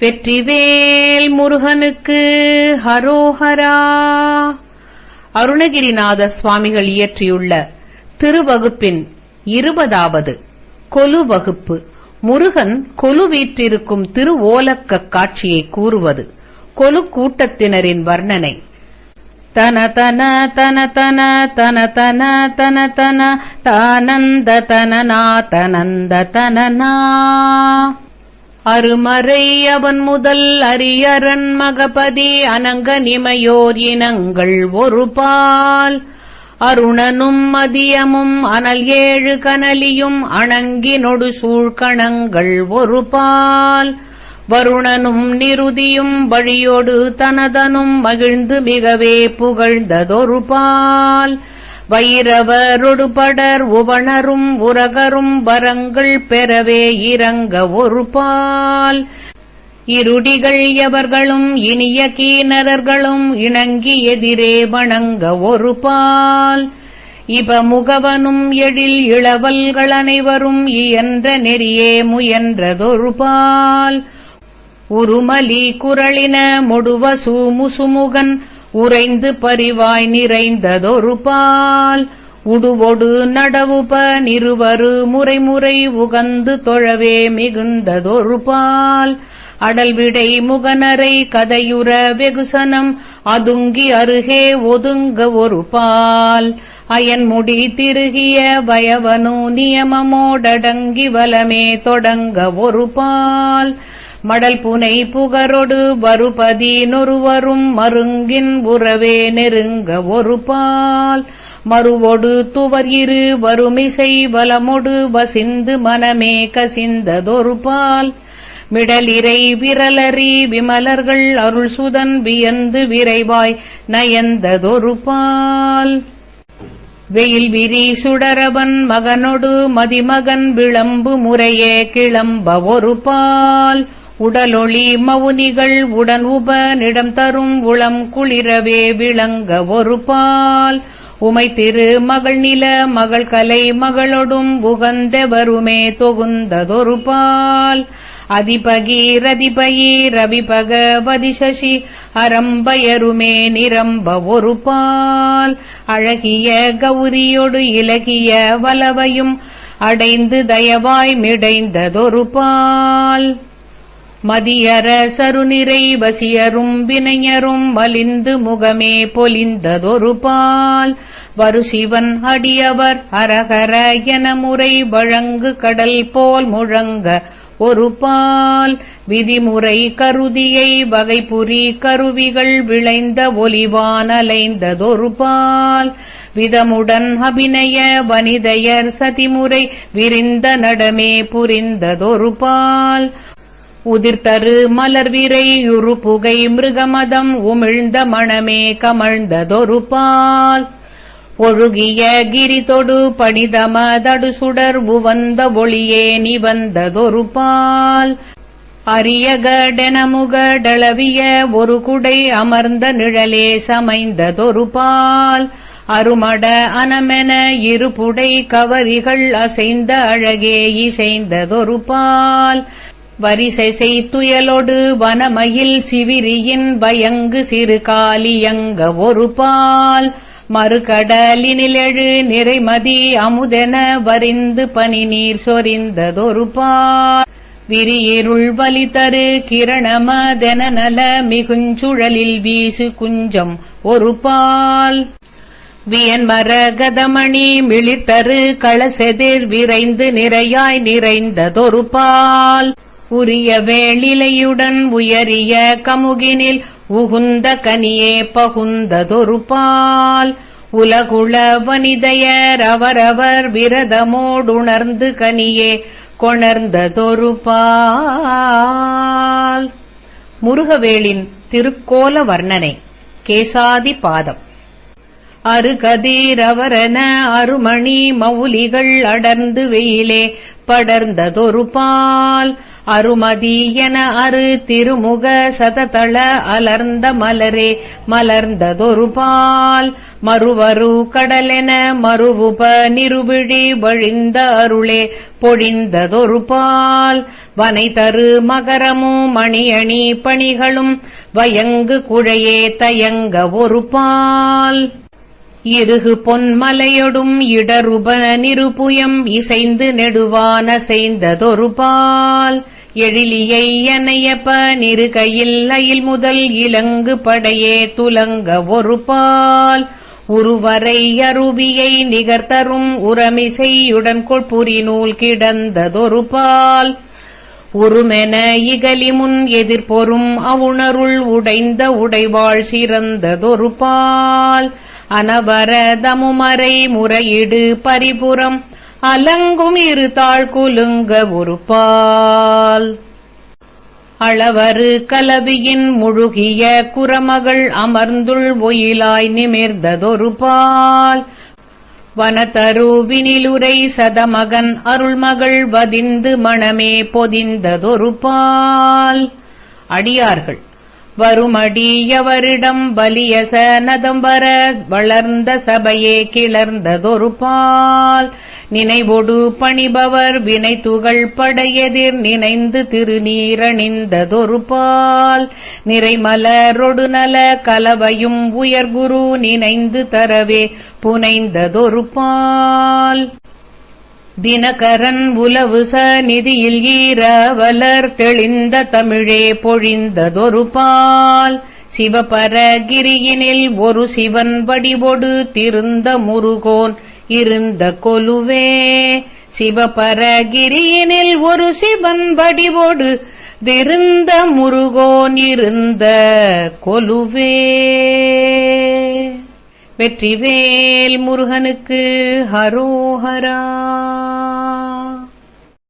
வெற்றிவேல் முருகனுக்கு ஹரோஹரா. அருணகிரிநாத சுவாமிகள் இயற்றியுள்ள திருவகுப்பின் இருபதாவது கொலு வகுப்பு. முருகன் கொலு வீற்றிருக்கும் திருவோலக்க காட்சியை கூறுவது கொலு கூட்டத்தினரின் வர்ணனை. தன தன தன தன தன தன தன தன தானந்த தனனா தனந்த தனனா. அருமறை அவன் முதல் அரியரன் மகபதி அனங்க நிமையோர் இனங்கள் ஒரு பால். அருணனும் மதியமும் அனல் ஏழு கனலியும் அணங்கினொடு சூழ்கணங்கள் ஒரு பால். வருணனும் நிருதியும் வழியோடு தனதனும் மகிழ்ந்து மிகவே புகழ்ந்ததொரு பால். வைரவரொடு படர் உவணரும் உரகரும் வரங்கள் பெறவே இறங்க ஒரு பால். இருடிகள் எவர்களும் இனிய கீனரர்களும் இணங்கி எதிரே வணங்க ஒரு பால். இப முகவனும் எழில் இளவல்கள் அனைவரும் இயன்ற நெறியே முயன்றதொரு பால். உருமலி குரளின முடுவசு முசுமுகன் உறைந்து பரிவாய் நிறைந்ததொரு பால். உடுவொடு நடவுப நிறுவரு முறைமுறை உகந்து தொழவே மிகுந்ததொரு பால். அடல்விடை முகனரை கதையுற வெகுசனம் அதுங்கி அருகே ஒதுங்க ஒரு பால். அயன்முடி திருகிய வயவனு நியமமோடடங்கி வலமே தொடங்க ஒரு பால். மடல் புனை புகரொடு வருபதி நொருவரும் மருங்கின் உறவே நெருங்க ஒரு பால். மறுவொடு துவர் இரு வருமிசை வலமொடு வசிந்து மனமே கசிந்ததொரு பால். மிடலிரை விரலறி விமலர்கள் அருள் சுதன் வியந்து விரைவாய் நயந்ததொரு பால். வெயில் விரி சுடரவன் மகனொடு மதிமகன் விளம்பு முறையே கிளம்ப ஒரு பால். உடலொளி மவுனிகள் உடன் உப நிடம் தரும் உளம் குளிரவே விளங்க ஒரு பால். உமை திரு மகள் நில மகள் கலை மகளொடும் உகந்தவருமே தொகுந்ததொரு பால். அதிபகீரதிபயி ரவிபகவதி சசி அரம்பயருமே நிரம்ப ஒரு பால். அழகிய கௌரியொடு இலகிய வலவையும் அடைந்து தயவாய் மிடைந்ததொரு பால். மதியர சருநிறை வசியரும் வினையரும் வலிந்து முகமே பொலிந்ததொரு பால். வருசிவன் அடியவர் அரகர என முறை வழங்கு கடல் போல் முழங்க ஒரு பால். விதிமுறை கருதியை வகைபுரி கருவிகள் விளைந்த ஒலிவான் அலைந்ததொரு பால். விதமுடன் அபிநய வனிதையர் சதிமுறை விரிந்த நடமே புரிந்ததொரு பால். உதிர்த்தரு மலர் விரை புகை மிருகமதம் உமிழ்ந்த மணமே கமழ்ந்ததொரு பால். ஒழுகிய கிரிதொடு படிதமதடு சுடர் உவந்த ஒளியே நிவந்ததொரு பால். அரியகடெனமுகடளவிய ஒரு குடை அமர்ந்த நிழலே சமைந்ததொரு பால். அருமட அனமென இருபுடை கவரிகள் அசைந்த அழகே இசைந்ததொரு பால். வரிசை செய்துயலொடு வனமயில் சிவிரியின் பயங்கு சிறு காலியங்க ஒரு பால். மறுகடலினிலெழு நிறைமதி அமுதென வரிந்து பனி நீர் சொரிந்ததொரு பால். விரியிருள் வலி தரு கிரணமதென நல மிகுஞ்சுழலில் வீசு குஞ்சம் ஒரு பால். வியன்மர கதமணி மிளித்தரு களசெதிர் விரைந்து நிறையாய் நிறைந்ததொரு பால். உரிய வேளிலையுடன் உயரிய கமுகினில் உகுந்த கனியே பகுந்ததொருபால் உலகுள வனிதையர் அவரவர் விரதமோடுணர்ந்து கனியே கொணர்ந்ததொருபால் முருகவேளின் திருக்கோல வர்ணனை கேசாதி பாதம். அருகதீரவரன அருமணி மௌலிகள் அடர்ந்து வெயிலே படர்ந்ததொரு பால். அருமதி அரு திருமுக சததள அலர்ந்த மலரே மலர்ந்ததொரு பால். மறுவரு கடலென மறுவுப நிருபிழி வழிந்த அருளே பொழிந்ததொரு பால். வனை தரு மகரமும் மணியணி பணிகளும் வயங்கு குழையே தயங்க ஒரு பால். இருகு பொன்மலையொடும் இடருப நிருபுயம் இசைந்து நெடுவான செய்ததொரு பால். எழிலியை அணையப்ப நிருகையில் அயில் முதல் இலங்கு படையே துலங்க ஒரு பால். உருவரை அருவியை நிகர்த்தரும் உரமிசையுடன் கொள்புரி நூல் கிடந்ததொரு பால். உருமென இகலி முன் எதிர்பொரும் அவுணருள் உடைந்த உடைவாள் சிறந்ததொரு பால். அனவரதமுமறை முறையிடு பரிபுறம் அலங்கும் இரு தாழ் குலுங்க ஒரு பால். அளவரு கலவியின் முழுகிய குரமகள் அமர்ந்துள் ஒயிலாய் நிமிர்ந்ததொரு பால். வனதருவினிலுரை சதமகன் அருள்மகள் வதிந்து மணமே பொதிந்ததொரு பால். அடியார்கள் வருமடியவரிடம் வலியச நதம்பர வளர்ந்த சபையே கிளர்ந்ததொரு பால். நினைவொடு பணிபவர் வினை துகள் படையெதிர் நினைந்து திருநீரணிந்ததொரு பால். நிறைமலரொடு நல கலவையும் உயர்குரு நினைந்து தரவே புனைந்ததொரு பால். தினகரன் உலவு ச நிதியில் ஈரவலர் தெளிந்த தமிழே பொழிந்ததொரு பால். சிவபரகிரியினில் ஒரு சிவன் வடிவொடு திருந்த முருகோன் இருந்த கொலுவே. சிவபரகிரியினில் ஒரு சிவன் வடிவொடு திருந்த முருகோன் இருந்த கொலுவே. வெற்றிவேல் முருகனுக்கு ஹரோஹரா.